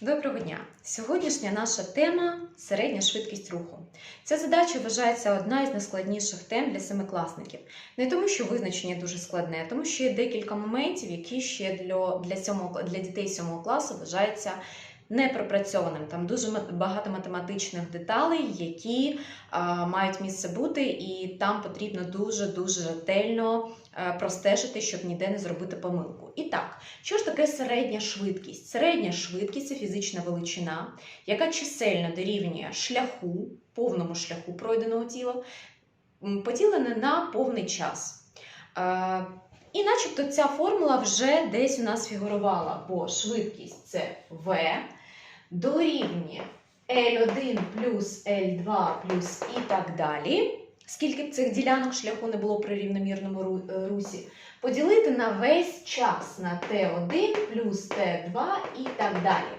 Доброго дня! Сьогоднішня наша тема середня швидкість руху. Ця задача вважається одна із найскладніших тем для семикласників. Не тому, що визначення дуже складне, а тому що є декілька моментів, які ще для, для, сьомого, для дітей сьомого класу вважаються непропрацьованим. Там дуже багато математичних деталей, які а, мають місце бути, і там потрібно дуже-дуже ретельно а, простежити, щоб ніде не зробити помилку. І так, що ж таке середня швидкість? Середня швидкість це фізична величина, яка чисельно дорівнює шляху, повному шляху пройденого тіла, м, поділена на повний час. Е, І начебто ця формула вже десь у нас фігурувала, бо швидкість це V дорівнює L1 плюс L2 плюс і так далі. Скільки б цих ділянок шляху не було при рівномірному е, русі, поділити на весь час на Т1 плюс Т2 і так далі.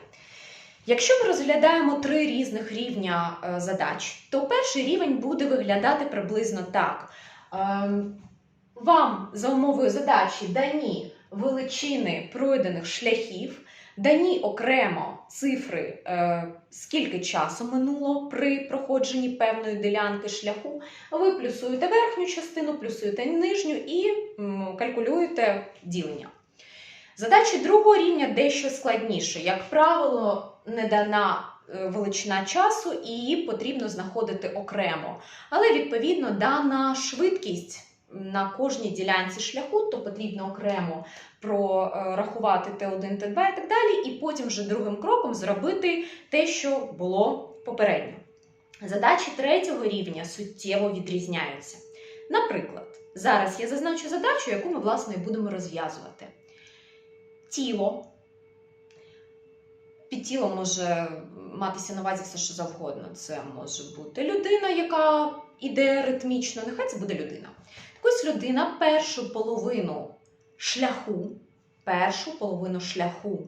Якщо ми розглядаємо три різних рівня е, задач, то перший рівень буде виглядати приблизно так. Ем, Вам за умовою задачі дані величини пройдених шляхів, дані окремо цифри, е, скільки часу минуло при проходженні певної ділянки шляху, ви плюсуєте верхню частину, плюсуєте нижню і калькулюєте ділення. Задачі другого рівня дещо складніше. Як правило, не дана е, величина часу, і її потрібно знаходити окремо. Але відповідно дана швидкість на кожній ділянці шляху, то потрібно окремо прорахувати Т1, Т2 і так далі, і потім вже другим кроком зробити те, що було попередньо. Задачі третього рівня суттєво відрізняються. Наприклад, зараз я зазначу задачу, яку ми власне і будемо розв'язувати. Тіло. Під тілом може матися на увазі все, що завгодно. Це може бути людина, яка іде ритмічно. Нехай це буде людина. Ось людина першу половину шляху, першу половину шляху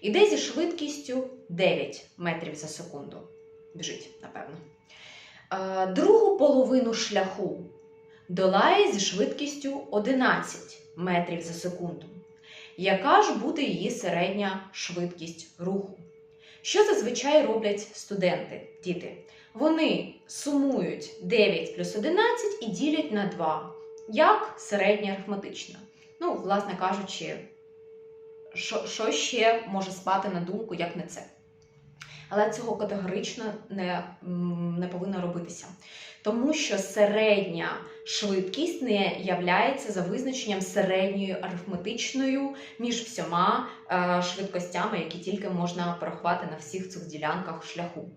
іде зі швидкістю 9 метрів за секунду. Біжить, напевно. Е, Другу половину шляху долає зі швидкістю 11 метрів за секунду. Яка ж буде її середня швидкість руху? Що зазвичай роблять студенти, діти? Вони сумують 9 плюс 11 і ділять на 2, як середня арифметична. Ну, власне кажучи, що, що ще може спати на думку, як не це? Але цього категорично не, не повинно робитися. Тому що середня швидкість не являється за визначенням середньою арифметичною між всіма е, швидкостями, які тільки можна порахувати на всіх цих ділянках шляху.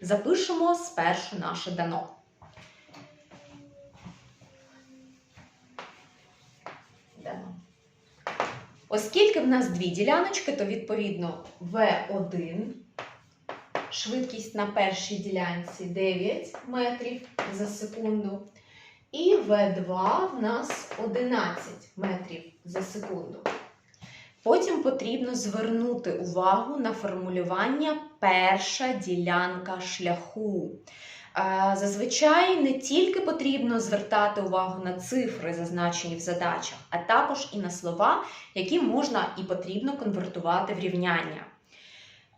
Запишемо спершу наше дано. Дано. Оскільки в нас дві діляночки, то відповідно V1 швидкість на першій ділянці 9 метрів за секунду. І V2 в нас 11 метрів за секунду. Потім потрібно звернути увагу на формулювання перша ділянка шляху. Е, Зазвичай не тільки потрібно звертати увагу на цифри, зазначені в задачах, а також і на слова, які можна і потрібно конвертувати в рівняння.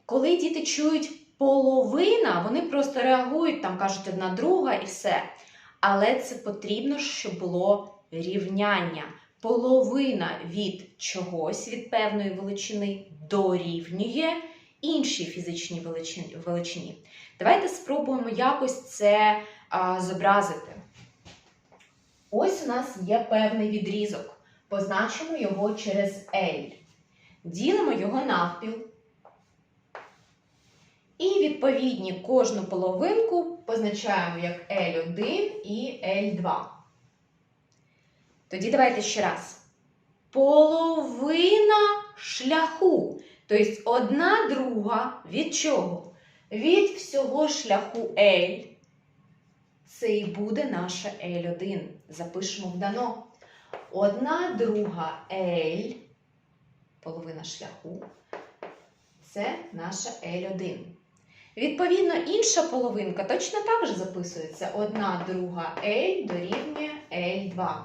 Коли діти чують половина, вони просто реагують, там кажуть одна друга і все. Але це потрібно, щоб було рівняння. Половина від чогось, від певної величини, дорівнює іншій фізичній величині. Давайте спробуємо якось це а, зобразити. Ось у нас є певний відрізок. Позначимо його через L. Ділимо його навпіл. І відповідні кожну половинку позначаємо як L1 і L2. Тоді давайте ще раз. Половина шляху. Тобто одна друга від чого? Від всього шляху L. Це і буде наша L1. Запишемо в дано. Одна друга L, половина шляху, це наша L1. Відповідно, інша половинка точно так же записується. Одна друга L дорівнює L2.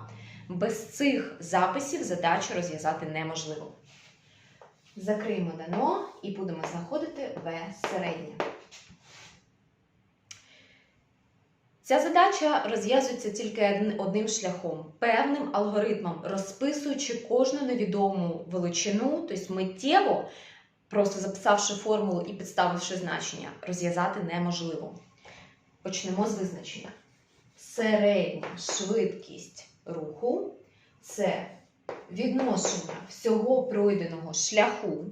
Без цих записів задачу розв'язати неможливо. Закриємо дано і будемо знаходити В середнє. Ця задача розв'язується тільки одним шляхом, певним алгоритмом, розписуючи кожну невідому величину, тобто миттєво, просто записавши формулу і підставивши значення, розв'язати неможливо. Почнемо з визначення. Середня швидкість руху це відношення всього пройденого шляху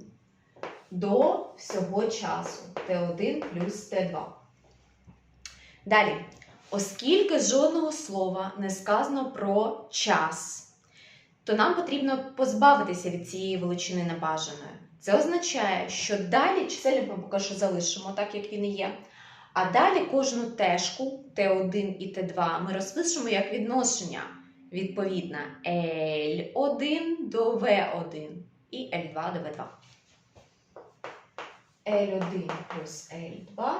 до всього часу Т1 плюс Т2. Далі, оскільки жодного слова не сказано про час, то нам потрібно позбавитися від цієї величини небажаної. Це означає, що далі чисельник ми поки що залишимо, так як він є. А далі кожну тежку Т1 і Т2 ми розпишемо як відношення відповідно L1 до V1 і L2 до V2. L1 плюс L2,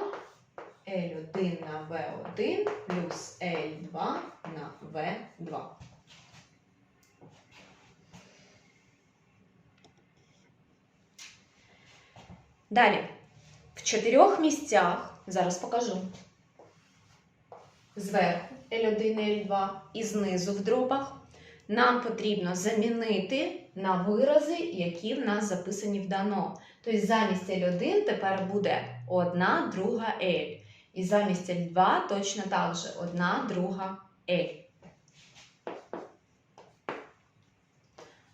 L1 на V1 плюс L2 на V2. Далі. В чотирьох місцях, зараз покажу. Зверху L1 і L2 і знизу в дробах нам потрібно замінити на вирази, які в нас записані в дано. Тобто замість L1 тепер буде 1 друга L. І замість L2 точно так же 1 друга L.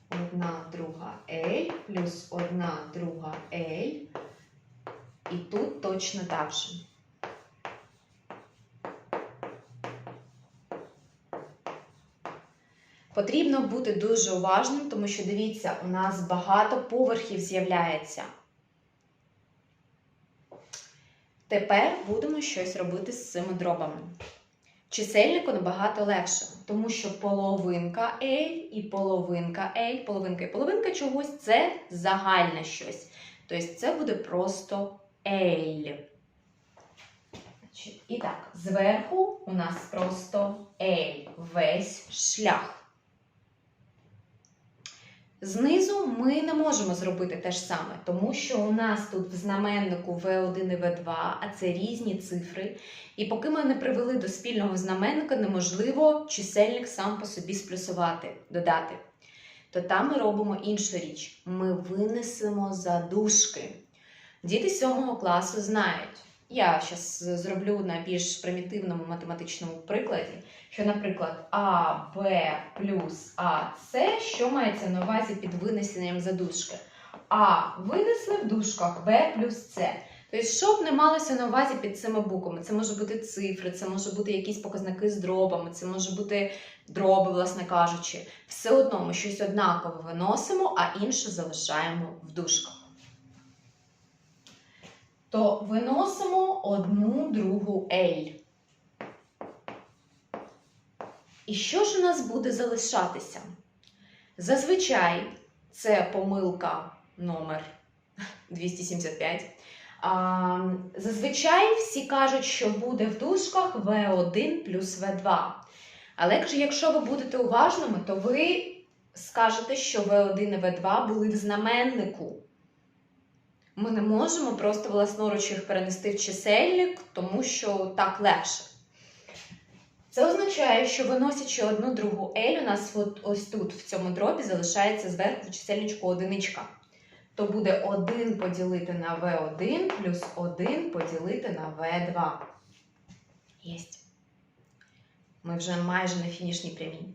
1 друга L плюс 1 друга L. І тут точно так же. Потрібно бути дуже уважним, тому що дивіться, у нас багато поверхів з'являється. Тепер будемо щось робити з цими дробами. Чисельнику набагато легше, тому що половинка L і половинка L, половинка і половинка чогось це загальне щось. Тобто це буде просто L. І так, зверху у нас просто L, весь шлях. Знизу ми не можемо зробити те ж саме, тому що у нас тут в знаменнику V1 і V2, а це різні цифри. І поки ми не привели до спільного знаменника, неможливо чисельник сам по собі сплюсувати, додати. То там ми робимо іншу річ. Ми винесемо задушки. Діти 7 класу знають. Я зараз зроблю на більш примітивному математичному прикладі, що, наприклад, А, Б плюс А, С, що мається на увазі під винесенням задушки? А винесли в дужках Б плюс С. Тобто, що б не малося на увазі під цими буквами? Це може бути цифри, це може бути якісь показники з дробами, це може бути дроби, власне кажучи. Все одно ми щось однаково виносимо, а інше залишаємо в дужках. То виносимо одну другу L. І що ж у нас буде залишатися? Зазвичай це помилка номер 275. А, зазвичай всі кажуть, що буде в дужках V1 плюс V2. Але якщо ви будете уважними, то ви скажете, що V1 і V2 були в знаменнику. Ми не можемо просто власноруч їх перенести в чисельник, тому що так легше. Це означає, що виносячи одну другу L, у нас от ось тут, в цьому дробі, залишається зверху чисельничку одиничка. То буде 1 поділити на V1 плюс 1 поділити на V2. Єсть. Ми вже майже на фінішній прямій.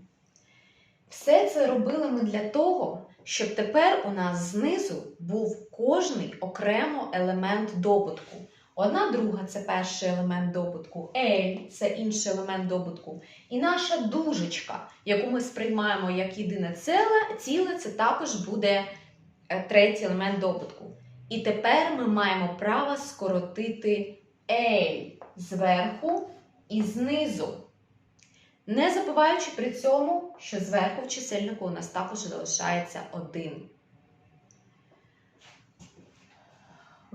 Все це робили ми для того, щоб тепер у нас знизу був кожний окремо елемент добутку. Одна друга це перший елемент добутку, L це інший елемент добутку. І наша дужечка, яку ми сприймаємо як єдине ціле, ціле це також буде е, третій елемент добутку. І тепер ми маємо право скоротити L зверху і знизу. Не забуваючи при цьому, що зверху в чисельнику у нас також залишається 1.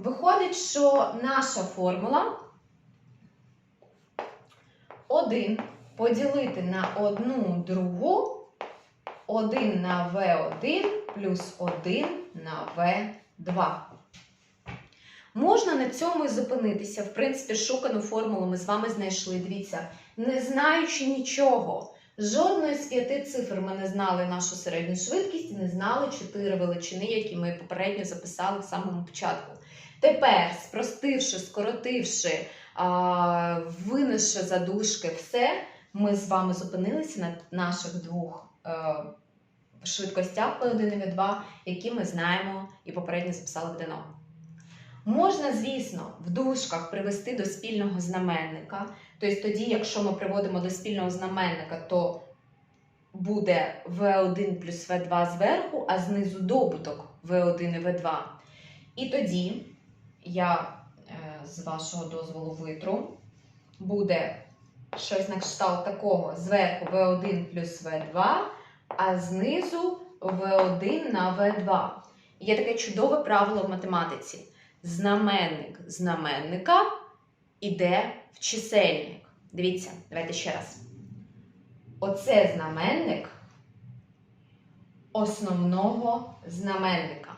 Виходить, що наша формула 1 поділити на 1 другу 1 на V1 плюс 1 на В2. Можна на цьому і зупинитися. В принципі, шукану формулу ми з вами знайшли. Дивіться, не знаючи нічого. Жодної з п'яти цифр ми не знали нашу середню швидкість і не знали чотири величини, які ми попередньо записали в самому початку. Тепер, спростивши, скоротивши, винесши задушки все, ми з вами зупинилися на наших двох е, швидкостях V1 і V2, які ми знаємо і попередньо записали в ДНО. Можна, звісно, в дужках привести до спільного знаменника. Тобто тоді, якщо ми приводимо до спільного знаменника, то буде V1 плюс V2 зверху, а знизу добуток V1 і V2. І тоді я е, з вашого дозволу витру буде щось на кшталт такого: зверху V1 плюс V2, а знизу V1 на V2. Є таке чудове правило в математиці. Знаменник знаменника іде в чисельник. Дивіться, давайте ще раз. Оце знаменник основного знаменника.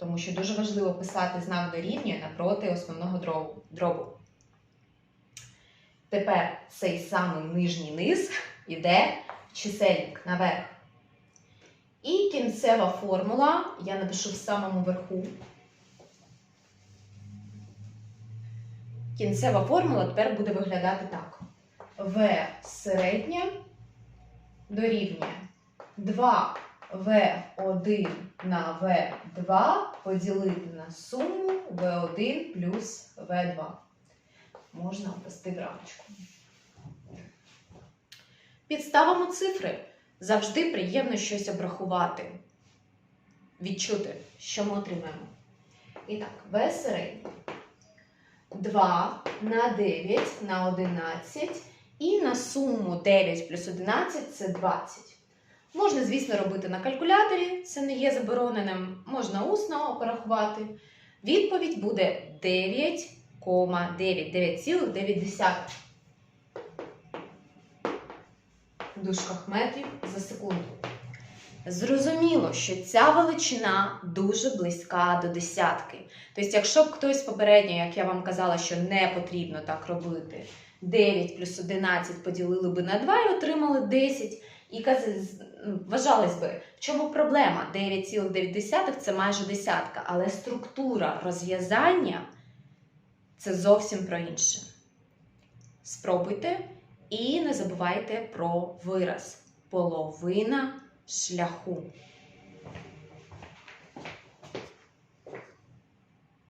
Тому що дуже важливо писати знак дорівнює напроти основного дробу-. Тепер цей самий нижній низ іде в чисельник наверх. І кінцева формула я напишу в самому верху. Кінцева формула тепер буде виглядати так. В середнє дорівнює 2В1 на В2 поділити на суму В1 плюс В2. Можна ввести в рамочку. Підставимо цифри. Завжди приємно щось обрахувати. Відчути, що ми отримаємо. І так, В середнє. 2 на 9 на 11 і на суму 9 плюс 11 це 20. Можна, звісно, робити на калькуляторі, це не є забороненим, можна усно порахувати. Відповідь буде 9,9, 9,9 в дужках метрів за секунду. Зрозуміло, що ця величина дуже близька до десятки. Тобто, якщо б хтось попередньо, як я вам казала, що не потрібно так робити, 9 плюс 11 поділили би на 2 і отримали 10. І вважалось би, в чому проблема? 9,9 це майже десятка, але структура розв'язання це зовсім про інше. Спробуйте і не забувайте про вираз половина шляху.